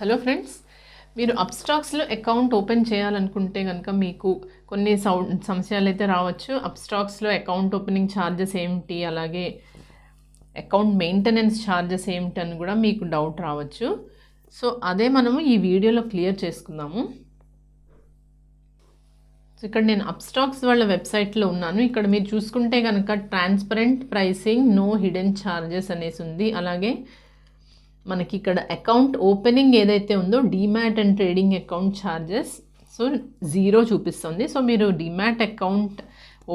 Hello friends మీరు అప్స్టాక్స్లో account open చేయాలనుకుంటే కనుక మీకు కొన్ని సౌ సమస్యలు అయితే రావచ్చు అప్స్టాక్స్లో అకౌంట్ ఓపెనింగ్ ఛార్జెస్ ఏమిటి? అలాగే అకౌంట్ మెయింటెనెన్స్ ఛార్జెస్ ఏమిటి అని కూడా మీకు డౌట్ రావచ్చు. సో అదే మనము ఈ వీడియోలో క్లియర్ చేసుకుందాము. సో ఇక్కడ నేను అప్స్టాక్స్ వాళ్ళ వెబ్సైట్లో ఉన్నాను. ఇక్కడ మీరు చూసుకుంటే కనుక transparent pricing no hidden charges అనేసి ఉంది. అలాగే మనకి ఇక్కడ అకౌంట్ ఓపెనింగ్ ఏదైతే ఉందో demat and trading account charges so zero చూపిస్తుంది. సో మీరు డీమ్యాట్ అకౌంట్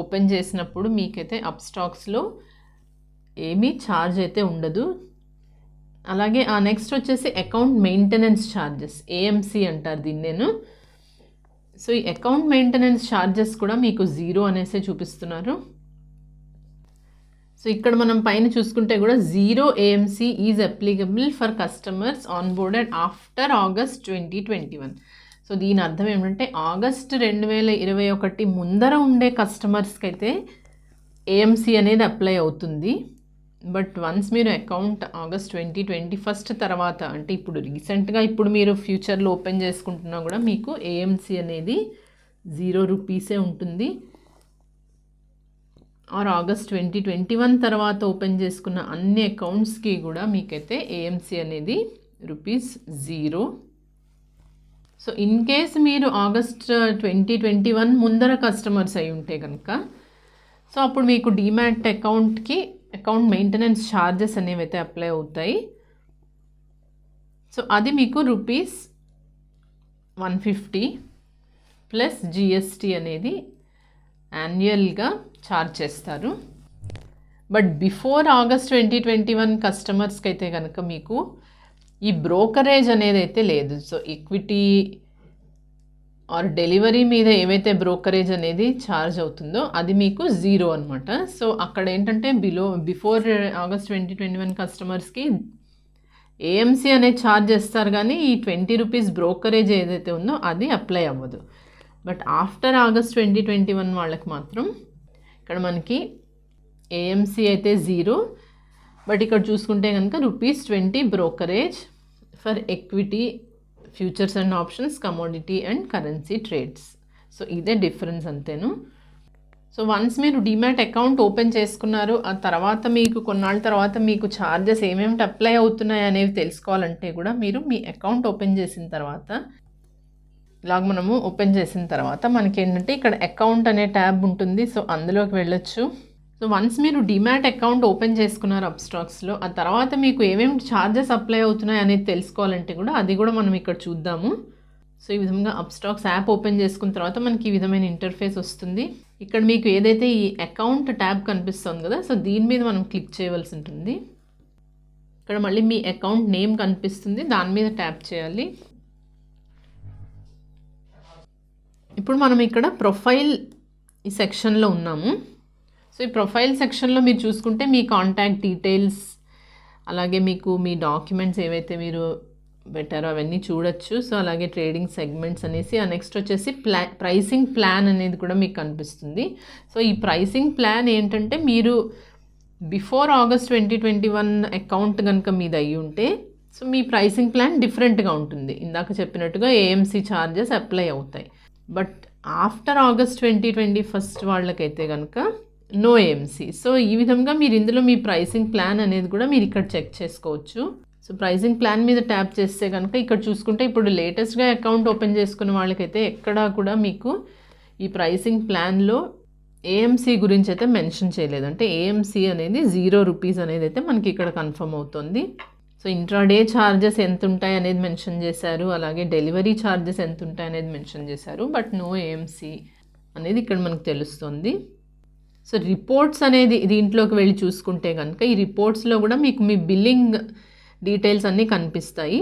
ఓపెన్ చేసినప్పుడు మీకైతే అప్ స్టాక్స్లో ఏమీ ఛార్జ్ అయితే ఉండదు. అలాగే ఆ నెక్స్ట్ వచ్చేసి అకౌంట్ మెయింటెనెన్స్ ఛార్జెస్ ఏఎంసీ అంటారు దీన్ని నేను సో ఈ అకౌంట్ మెయింటెనెన్స్ ఛార్జెస్ కూడా మీకు జీరో అనేసే చూపిస్తున్నారు. సో ఇక్కడ మనం పైన చూసుకుంటే కూడా zero AMC is applicable for customers onboarded after August twenty twenty one so దీని అర్థం ఏమిటంటే ఆగస్ట్ రెండు వేల ఇరవై ఒకటి ముందర ఉండే కస్టమర్స్కి అయితే ఏఎంసీ అనేది అప్లై అవుతుంది. బట్ వన్స్ మీరు account August twenty twenty first తర్వాత అంటే ఇప్పుడు రీసెంట్గా ఇప్పుడు మీరు ఫ్యూచర్లో ఓపెన్ చేసుకుంటున్నా కూడా మీకు ఏఎంసీ అనేది జీరో రూపీసే ఉంటుంది. Or August twenty twenty one తర్వాత ఓపెన్ చేసుకున్న అన్ని అకౌంట్స్కి కూడా మీకైతే ఏఎంసీ అనేది rupees zero. So in case మీరు ఆగస్ట్ ట్వంటీ ట్వంటీ వన్ ముందర కస్టమర్స్ అయి ఉంటే కనుక సో అప్పుడు మీకు డీమ్యాట్ అకౌంట్కి అకౌంట్ మెయింటెనెన్స్ ఛార్జెస్ అనేవి అయితే అప్లై అవుతాయి. సో అది మీకు rupees one fifty plus GST అనేది యాన్యువల్గా ఛార్జ్ చేస్తారు. But before August twenty twenty one కస్టమర్స్కి అయితే కనుక మీకు ఈ బ్రోకరేజ్ అనేది అయితే లేదు. సో ఈక్విటీ ఆర్ డెలివరీ మీద ఏవైతే బ్రోకరేజ్ అనేది ఛార్జ్ అవుతుందో అది మీకు జీరో అనమాట సో అక్కడ ఏంటంటే below before August twenty twenty one కస్టమర్స్కి ఏఎంసీ అనేది ఛార్జ్ చేస్తారు కానీ ఈ ట్వంటీ రూపీస్ బ్రోకరేజ్ ఏదైతే ఉందో అది అప్లై అవ్వదు. But after August twenty twenty one వాళ్ళకి మాత్రం ఇక్కడ మనకి ఏఎంసీ అయితే జీరో బట్ ఇక్కడ చూసుకుంటే కనుక rupees twenty brokerage for equity futures and options commodity and currency trades so ఇదే డిఫరెన్స్ అంతేను. సో వన్స్ మీరు డిమాట్ అకౌంట్ ఓపెన్ చేసుకున్నారు ఆ తర్వాత మీకు కొన్నాళ్ళ తర్వాత మీకు ఛార్జెస్ ఏమేమిటి అప్లై అవుతున్నాయి అనేవి తెలుసుకోవాలంటే కూడా మీరు మీ అకౌంట్ ఓపెన్ చేసిన తర్వాత ఇలాగ మనము ఓపెన్ చేసిన తర్వాత మనకి ఏంటంటే ఇక్కడ అకౌంట్ అనే ట్యాబ్ ఉంటుంది. సో అందులోకి వెళ్ళొచ్చు. సో వన్స్ మీరు డిమాట్ అకౌంట్ ఓపెన్ చేసుకున్నారు అప్స్టాక్స్లో ఆ తర్వాత మీకు ఏమేమి ఛార్జెస్ అప్లై అవుతున్నాయి అనేది తెలుసుకోవాలంటే కూడా అది కూడా మనం ఇక్కడ చూద్దాము. సో ఈ విధంగా అప్స్టాక్స్ యాప్ ఓపెన్ చేసుకున్న తర్వాత మనకి ఈ విధమైన ఇంటర్ఫేస్ వస్తుంది. ఇక్కడ మీకు ఏదైతే ఈ అకౌంట్ ట్యాబ్ కనిపిస్తుంది కదా సో దీని మీద మనం క్లిక్ చేయవలసి ఉంటుంది. ఇక్కడ మళ్ళీ మీ అకౌంట్ నేమ్ కనిపిస్తుంది దాని మీద ట్యాప్ చేయాలి. ఇప్పుడు మనం ఇక్కడ ప్రొఫైల్ ఈ సెక్షన్లో ఉన్నాము. సో ఈ ప్రొఫైల్ సెక్షన్లో మీరు చూసుకుంటే మీ కాంటాక్ట్ డీటెయిల్స్ అలాగే మీకు మీ డాక్యుమెంట్స్ ఏవైతే మీరు పెట్టారో అవన్నీ చూడొచ్చు. సో అలాగే ట్రేడింగ్ సెగ్మెంట్స్ అనేసి నెక్స్ట్ వచ్చేసి ప్లా ప్రైసింగ్ ప్లాన్ అనేది కూడా మీకు కనిపిస్తుంది. సో ఈ ప్రైసింగ్ ప్లాన్ ఏంటంటే మీరు before August twenty twenty one account కనుక మీది అయ్యి ఉంటే సో మీ ప్రైసింగ్ ప్లాన్ డిఫరెంట్గా ఉంటుంది. ఇందాక చెప్పినట్టుగా ఏఎంసీ ఛార్జెస్ అప్లై అవుతాయి. But after August twenty twenty first వాళ్ళకైతే కనుక నో ఏఎంసీ సో ఈ విధంగా మీరు ఇందులో మీ ప్రైసింగ్ ప్లాన్ అనేది కూడా మీరు ఇక్కడ చెక్ చేసుకోవచ్చు. సో ప్రైసింగ్ ప్లాన్ మీద ట్యాప్ చేస్తే కనుక ఇక్కడ చూసుకుంటే ఇప్పుడు లేటెస్ట్గా అకౌంట్ ఓపెన్ చేసుకున్న వాళ్ళకైతే ఎక్కడా కూడా మీకు ఈ ప్రైసింగ్ ప్లాన్లో ఏఎంసీ గురించి అయితే మెన్షన్ చేయలేదు. అంటే ఏఎంసీ అనేది జీరో రూపీస్ అనేది అయితే మనకి ఇక్కడ కన్ఫర్మ్ అవుతుంది. సో ఇంట్రాడే ఛార్జెస్ ఎంత ఉంటాయి అనేది మెన్షన్ చేశారు. అలాగే డెలివరీ ఛార్జెస్ ఎంత ఉంటాయి అనేది మెన్షన్ చేశారు. బట్ నో ఏఎంసీ అనేది ఇక్కడ మనకు తెలుస్తుంది. సో రిపోర్ట్స్ అనేది దీంట్లోకి వెళ్ళి చూసుకుంటే కనుక ఈ రిపోర్ట్స్లో కూడా మీకు మీ బిల్లింగ్ డీటెయిల్స్ అన్నీ కనిపిస్తాయి.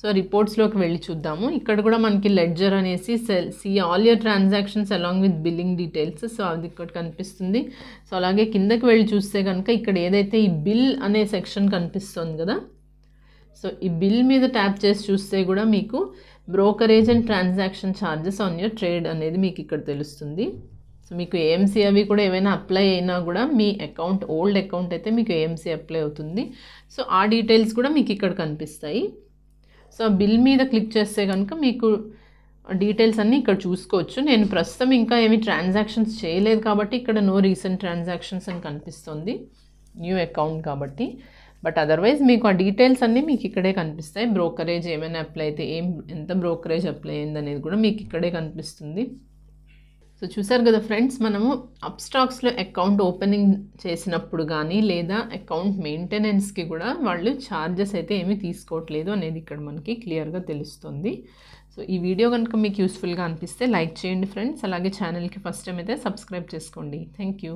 సో రిపోర్ట్స్లోకి వెళ్ళి చూద్దాము. ఇక్కడ కూడా మనకి లెడ్జర్ అనేసి cell see all your transactions along with billing details so అది ఇక్కడ కనిపిస్తుంది. సో అలాగే కిందకి వెళ్ళి చూస్తే కనుక ఇక్కడ ఏదైతే ఈ బిల్ అనే సెక్షన్ కనిపిస్తుంది కదా? సో ఈ బిల్ మీద ట్యాప్ చేసి చూస్తే కూడా మీకు brokerage and transaction charges on your trade అనేది మీకు ఇక్కడ తెలుస్తుంది. సో మీకు ఏఎంసీ అవి కూడా ఏమైనా అప్లై అయినా కూడా మీ అకౌంట్ ఓల్డ్ అకౌంట్ అయితే మీకు ఏఎంసీ అప్లై అవుతుంది. సో ఆ డీటెయిల్స్ కూడా మీకు ఇక్కడ కనిపిస్తాయి. సో ఆ బిల్ మీద క్లిక్ చేస్తే కనుక మీకు డీటెయిల్స్ అన్నీ ఇక్కడ చూసుకోవచ్చు. నేను ప్రస్తుతం ఇంకా ఏమి ట్రాన్సాక్షన్స్ చేయలేదు కాబట్టి ఇక్కడ నో రీసెంట్ ట్రాన్సాక్షన్స్ అని కనిపిస్తుంది న్యూ అకౌంట్ కాబట్టి. బట్ అదర్వైజ్ మీకు ఆ డీటెయిల్స్ అన్నీ మీకు ఇక్కడే కనిపిస్తాయి. బ్రోకరేజ్ ఏమైనా అప్లై అయితే ఏం ఎంత బ్రోకరేజ్ అప్లై అయింది అనేది కూడా మీకు ఇక్కడే కనిపిస్తుంది. సో చూసారు కదా ఫ్రెండ్స్ మనము అప్స్టాక్స్లో అకౌంట్ ఓపెనింగ్ చేసినప్పుడు కానీ లేదా అకౌంట్ మెయింటెనెన్స్కి కూడా వాళ్ళు ఛార్జెస్ అయితే ఏమీ తీసుకోవట్లేదు అనేది ఇక్కడ మనకి క్లియర్గా తెలుస్తుంది. సో ఈ వీడియో కనుక మీకు యూస్ఫుల్గా అనిపిస్తే లైక్ చేయండి ఫ్రెండ్స్. అలాగే ఛానల్కి ఫస్ట్ టైం అయితే సబ్స్క్రైబ్ చేసుకోండి. Thank you